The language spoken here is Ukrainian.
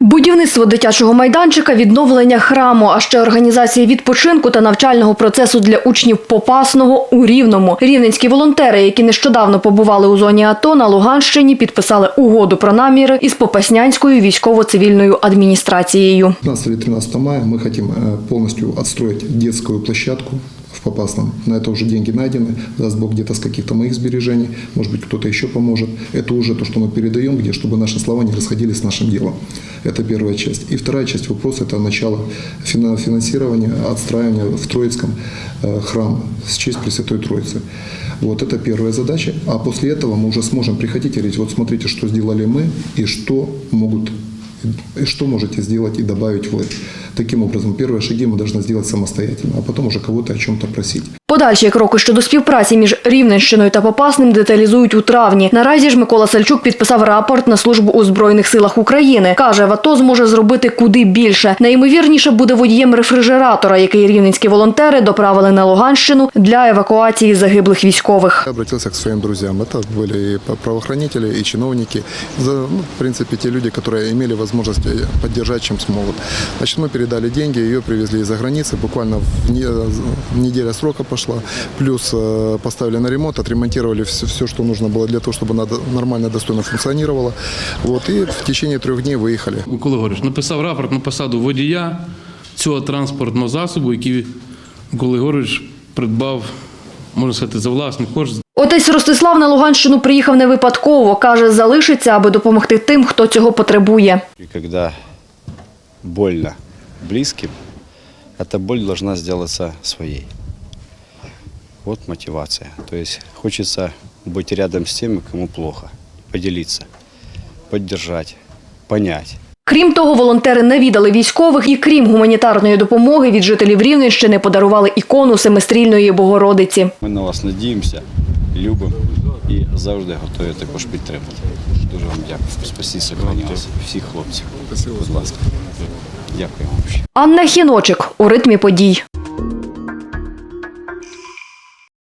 Будівництво дитячого майданчика, відновлення храму, а ще організація відпочинку та навчального процесу для учнів Попасного у Рівному. Рівненські волонтери, які нещодавно побували у зоні АТО на Луганщині, підписали угоду про наміри із Попаснянською військово-цивільною адміністрацією. 15 или 13 мая мы хотим э, полностью отстроить детскую площадку в Попасном. На это уже деньги найдены. Даст Бог где-то с каких-то моих сбережений. Может быть, кто-то еще поможет. Это уже то, что мы передаем, где, чтобы наши слова не расходились с нашим делом. Это первая часть. И вторая часть вопроса – это начало фина- финансирования, отстраивания в Троицком э, храм с честь Пресвятой Троицы. Вот это первая задача. А после этого мы уже сможем приходить и говорить, вот смотрите, что сделали мы и что могут и что можете сделать и добавить вы. Таким образом, первые шаги мы должны сделать самостоятельно, а потом уже кого-то о чем-то просить. Подальші кроки щодо співпраці між Рівненщиною та Попасним деталізують у травні. Наразі ж Микола Сальчук підписав рапорт на службу у Збройних силах України. Каже, в АТО зможе зробити куди більше. Найімовірніше буде водієм рефрижератора, який рівненські волонтери доправили на Луганщину для евакуації загиблих військових. Я обратился к своим друзьям. Это были и правоохранители, и чиновники. За, ну, в принципе, те люди, которые имели возможность э, поддержать, чем смогут. Значит, мы передали деньги, ее привезли из-за границы. Буквально в не- неделя срока пошла. Плюс э, поставили на ремонт, отремонтировали все, все, что нужно было для того, чтобы она до- нормально, достойно функционировала. Вот, и в течение трех дней выехали. Микола Григорович написав рапорт на посаду водія цього транспортного засобу, який Микола Григорович придбав, можна сказати, за власний кошт. Отець Ростислав на Луганщину приїхав не випадково. Каже, залишиться, аби допомогти тим, хто цього потребує. И когда больно близким, эта боль должна сделаться своей. Вот мотивация. То есть хочется быть рядом с теми, кому плохо, поделиться, поддержать, понять. Крім того, волонтери не віддали військових і крім гуманітарної допомоги від жителів Рівненщини подарували ікону Семистрільної Богородиці. Ми на вас надіємося, любимо і завжди готові також підтримати. Дуже вам дякую. Спасі сохранялися всіх хлопців. Будь ласка. Дякую вам. Анна Хіночик у ритмі подій.